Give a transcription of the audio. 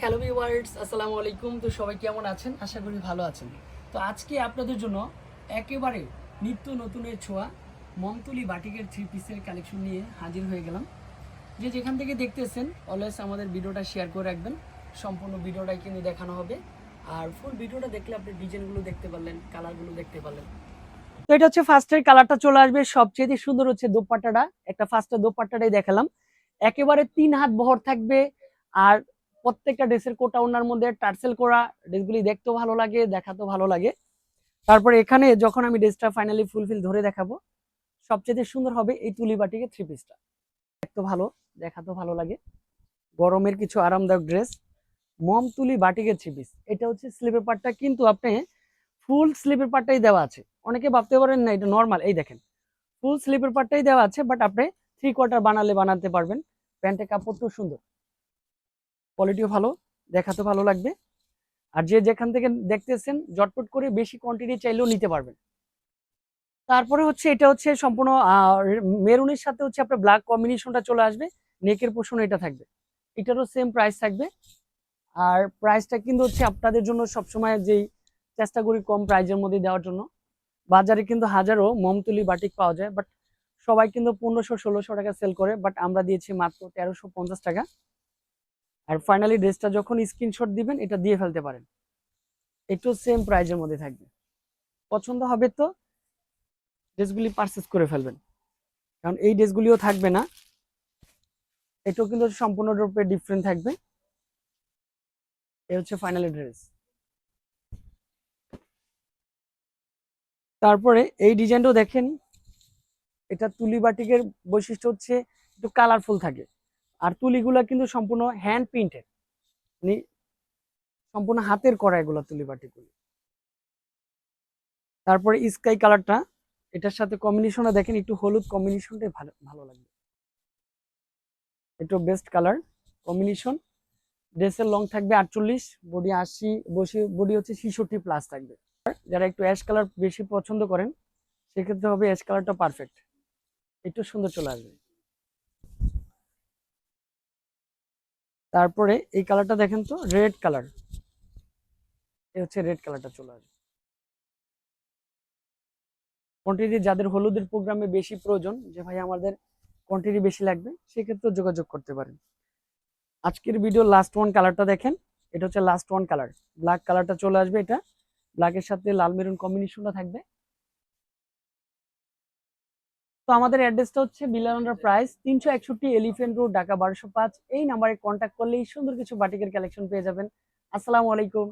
Hello viewers আসসালামু আলাইকুম। তো সবাই কেমন আছেন? আশা করি ভালো আছেন। তো আজকে আপনাদের জন্য একেবারে নিত্য নতুনের ছোঁয়া মমতুলি বাটিকের থ্রি পিসের কালেকশন নিয়ে হাজির হয়ে গেলাম। যে যেখান থেকে দেখতেছেন অলওয়েজ আমাদের ভিডিওটা শেয়ার করে রাখবেন। সম্পূর্ণ ভিডিওটাই কিন্তু দেখানো হবে। আর ফুল ভিডিওটা দেখলে আপনি ডিজাইনগুলো দেখতে পারলেন কালারগুলো দেখতে পারলেন। তো এটা হচ্ছে ফার্স্টের কালারটা চলে আসবে। সবচেয়ে সুন্দর হচ্ছে দোপাট্টাটা। একটা ফার্স্টের দোপাট্টাটাই দেখালাম। একেবারে তিন হাত বহর থাকবে। আর প্রত্যেকটা ড্রেসের কোটা ওনার মধ্যে টার্সেল করা ড্রেসগুলি দেখতেও ভালো লাগে, দেখাতেও ভালো লাগে। তারপরে এখানে যখন আমি ড্রেসটা ফাইনালি ফুলফিল ধরে দেখাবো, সবচেয়ে সুন্দর হবে এই তুলি বাটিকে থ্রি পিসটা দেখতে ভালো, দেখাতেও ভালো লাগে। গরমের কিছু আরামদায়ক ড্রেস মম তুলি বাটিকের থ্রি পিস এটা হচ্ছে স্লিপের পার্টটা কিন্তু আপনি ফুল স্লিপের পার্টটাই দেওয়া আছে। অনেকে ভাবতে পারেন না, এটা নর্মাল এই দেখেন ফুল স্লিপের পার্টটাই দেওয়া আছে বাট আপনি থ্রি কোয়ার্টার বানালে বানাতে পারবেন। প্যান্টের কাপড়টাও সুন্দর। কোয়ালিটিও ভালো দেখাতে ভালো লাগবে। আর যে যেখান থেকে দেখতেছেন জটপট করে বেশি কোয়ান্টিটি চাইলেও নিতে পারবেন। তারপরে হচ্ছে, এটা হচ্ছে সম্পূর্ণ মেরুনের সাথে হচ্ছে আপনার ব্ল্যাক কম্বিনেশনটা চলে আসবে নেকের পোষণ এটা থাকবে। এটারও সেম প্রাইস থাকবে। আর প্রাইসটা কিন্তু হচ্ছে আপনাদের জন্য সবসময় যেই চেষ্টা করি কম প্রাইজের মধ্যে দেওয়ার জন্য। বাজারে কিন্তু হাজারো মমতুলি বাটিক পাওয়া যায় বাট সবাই কিন্তু পনেরোশো, ষোলোশো টাকা সেল করে বাট আমরা দিয়েছি মাত্র তেরোশো পঞ্চাশ টাকা। আর ফাইনালি ড্রেসটা যখন স্ক্রিনশট দিবেন, এটা দিয়ে ফেলতে পারেন। একটু সেম প্রাইজের মধ্যে থাকবে। পছন্দ হবে তো ড্রেসগুলি পারচেস করে ফেলবেন। কারণ এই ড্রেসগুলিও থাকবে না। এটাও কিন্তু সম্পূর্ণরূপে ডিফারেন্ট থাকবে। এ হচ্ছে ফাইনালি ড্রেস তারপরে এই ডিজাইনটাও দেখেন, এটা তুলি বাটিকের বৈশিষ্ট্য হচ্ছে একটু কালারফুল থাকে। আর তুলিগুলা কিন্তু সম্পূর্ণ হ্যান্ড প্রিন্টেড মানে সম্পূর্ণ হাতের করা এগুলো তুলি বাটিগুলি। তারপরে স্কাই কালারটা এটার সাথে কম্বিনেশনটা দেখেন, একটু হলুদ কম্বিনেশনটাই ভালো ভালো লাগবে। একটু বেস্ট কালার কম্বিনেশন ড্রেসের লং থাকবে আটচল্লিশ বডি আশি, বসে বডি হচ্ছে ছিষট্টি প্লাস থাকবে। যারা একটু অ্যাশ কালার বেশি পছন্দ করেন, সেক্ষেত্রে হবে অ্যাশ কালারটা পারফেক্ট একটু সুন্দর চলে আসবে। তারপরে এই কালারটা দেখেন তো, রেড কালার। এই হচ্ছে রেড কালারটা চলে আসবে। কোয়ান্টিটি যাদের হলুদের প্রোগ্রামে বেশি প্রয়োজন, যে ভাই আমাদের কোয়ান্টিটি বেশি লাগবে সেক্ষেত্রে যোগাযোগ করতে পারেন। আজকের ভিডিও লাস্ট ওয়ান কালারটা দেখেন, এটা হচ্ছে লাস্ট ওয়ান কালার ব্ল্যাক কালারটা চলে আসবে এটা। ব্ল্যাকের সাথে লাল মেরুন কম্বিনেশনটা থাকবে। তো আমাদের অ্যাড্রেসটা হচ্ছে বিলানোর প্রাইস তিনশো একষট্টি এলিফেন্ট রোড ঢাকা বারোশো পাঁচ। এই নাম্বারে কন্ট্যাক্ট করলেই সুন্দর কিছু বাটিকের কালেকশন পেয়ে যাবেন। আসসালামু আলাইকুম।